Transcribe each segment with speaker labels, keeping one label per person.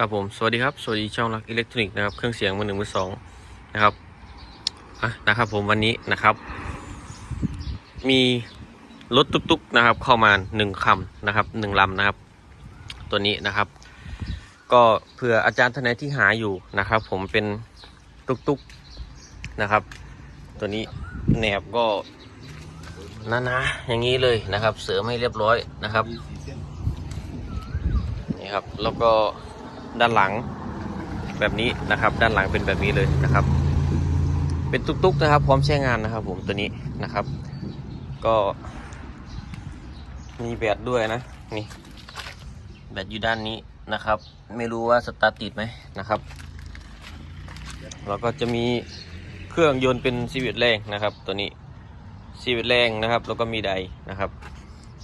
Speaker 1: ครับผมสวัสดีครับสวัสดีช่องรักอิเล็กทรอนิกส์นะครับเครื่องเสียงมือหนึ่งมือสองนะครับอะนะครับผมวันนี้นะครับ มีรถตุ๊กๆนะครับ เข้ามาหนึ่งคำนะครับหนึ่งลำนะครับ ตัวนี้นะครับ ก็เผื่ออาจารย์ท่านไหนที่หาอยู่นะครับ ผมเป็นตุ๊กๆนะครับ ตัวนี้แหนบก็หนาๆอย่างนี้เลยนะครับ เสริมให้เรียบร้อยนะครับนี่ครับแล้วก็ ด้านหลังแบบนี้นะครับ ด้านหลังเป็นแบบนี้เลยนะครับ เป็นตุ๊กๆนะครับ พร้อมใช้งานนะครับ ผมตัวนี้นะครับ ก็ มีแบตด้วยนะนี่แบตอยู่ด้านนี้นะครับ ไม่รู้ว่าสตาร์ทติดไหมนะครับแล้วก็จะมีเครื่องยนต์เป็นซีวิตแรงนะครับ ตัวนี้ซีวิตแรงนะครับ แล้วก็มีไดนะครับ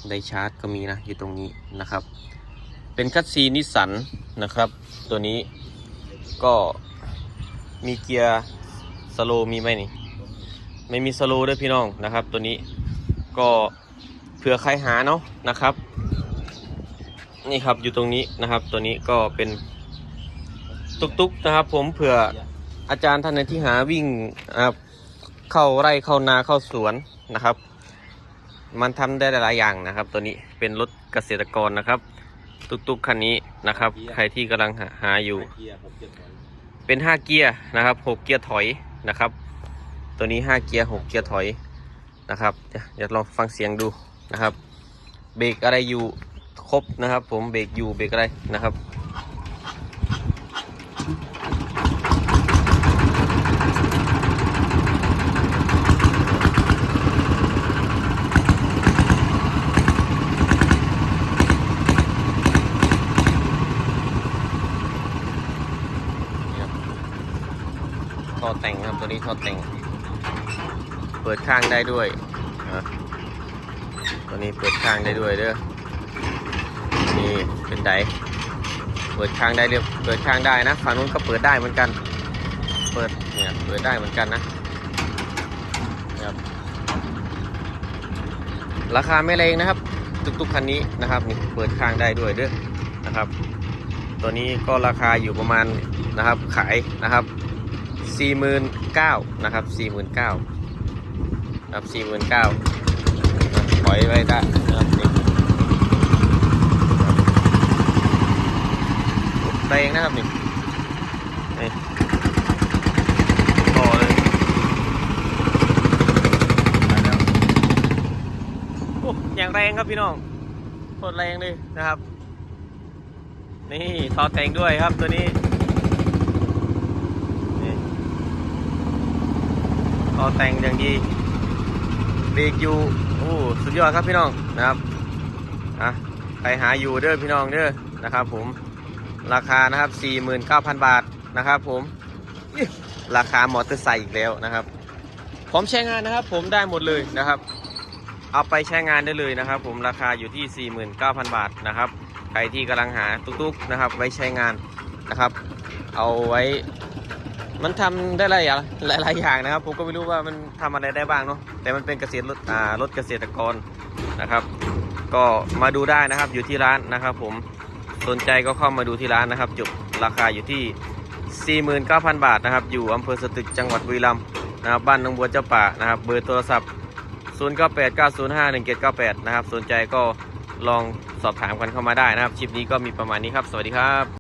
Speaker 1: ไดชาร์จก็มีนะอยู่ตรงนี้นะครับ เป็นคัตซีนิสันนะครับ ตัวนี้ก็มีเกียร์สโลว์มีไหมนี่ ไม่มีสโลว์ด้วยพี่น้องนะครับ ตัวนี้ก็เผื่อใครหาเนาะนะครับ นี่ครับอยู่ตรงนี้นะครับ ตัวนี้ก็เป็นตุกๆนะครับ ผมเผื่ออาจารย์ท่านไหนที่หาวิ่งนะครับเข้าไร่เข้านาเข้าสวนนะครับ มันทำได้หลายอย่างนะครับ ตัวนี้เป็นรถเกษตรกรนะครับ ตุกๆคันนี้นะครับ ใครที่กำลังหาหาอยู่ เป็น 5 เกียร์นะครับ 6 เกียร์ถอยนะครับ ตัวนี้ 5 เกียร์ 6 เกียร์ถอยนะครับเดี๋ยวเดี๋ยวลองฟังเสียงดูนะครับ เบรกอะไรอยู่ครบนะครับ ผมเบรกอยู่เบรกอะไรนะครับ ท่อแต่งครับตัวนี้ท่อแต่ง เปิดข้างได้ด้วยตัวนี้เปิดข้างได้ด้วยเด้อนี่เป็นไดเปิดข้างได้เรียบเปิดข้างได้นะฝั่งนู้นก็เปิดได้เหมือนกัน เปิดเนี่ยเปิดได้เหมือนกันนะครับราคาไม่แรงนะครับตุกๆคันนี้นะครับนี่เปิดข้างได้ด้วยเด้อนะครับ ตัวนี้ก็ราคาอยู่ประมาณนะครับขายนะครับ สี่หมื่นเก้านะครับสี่หมื่นเก้าครับสี่หมื่นเก้าถอยไว้ได้นะครับนี่แรงนะครับนี่นี่ต่อเลยโอ้อย่างแรงครับพี่น้องโคตรแรงเลยนะครับ นี่ต่อแต่งด้วยครับตัวนี้ต่ อแต่งอย่างดีเบรกอยู่โอ้สุดยอดครับพี่น้องนะครับอะใครหาอยู่เด้อพี่น้องเด้อนะครับ ผมราคานะครับ 49,000 บาทนะครับ ผมราคามอเตอร์ไซค์อีกแล้วนะครับพร้อมใช้งานนะครับ ผมได้หมดเลยนะครับ เอาไปใช้งานได้เลยนะครับ ผมราคาอยู่ที่ 49,000 บาทนะครับใครที่กำลังหาตุ๊กๆนะครับ ไว้ใช้งานนะครับ เอาไว้ มันทำได้หลายอย่างหลายหลายอย่างนะครับ ผมก็ไม่รู้ว่ามันทำอะไรได้บ้างเนาะแต่มันเป็นเกษตรรถอ่ารถเกษตรกรนะครับ ก็มาดูได้นะครับอยู่ที่ร้านนะครับ ผมสนใจก็เข้ามาดูที่ร้านนะครับ จุดราคาอยู่ที่ 49,000 บาทนะครับ อยู่อำเภอสตึกจังหวัดบุรีรัมย์นะครับบ้านหนองบัวเจ้าป่านะครับ เบอร์โทรศัพท์ 0989051798 นะครับ สนใจก็ลองสอบถามกันเข้ามาได้นะครับคลิปนี้ก็มีประมาณนี้ครับ สวัสดีครับ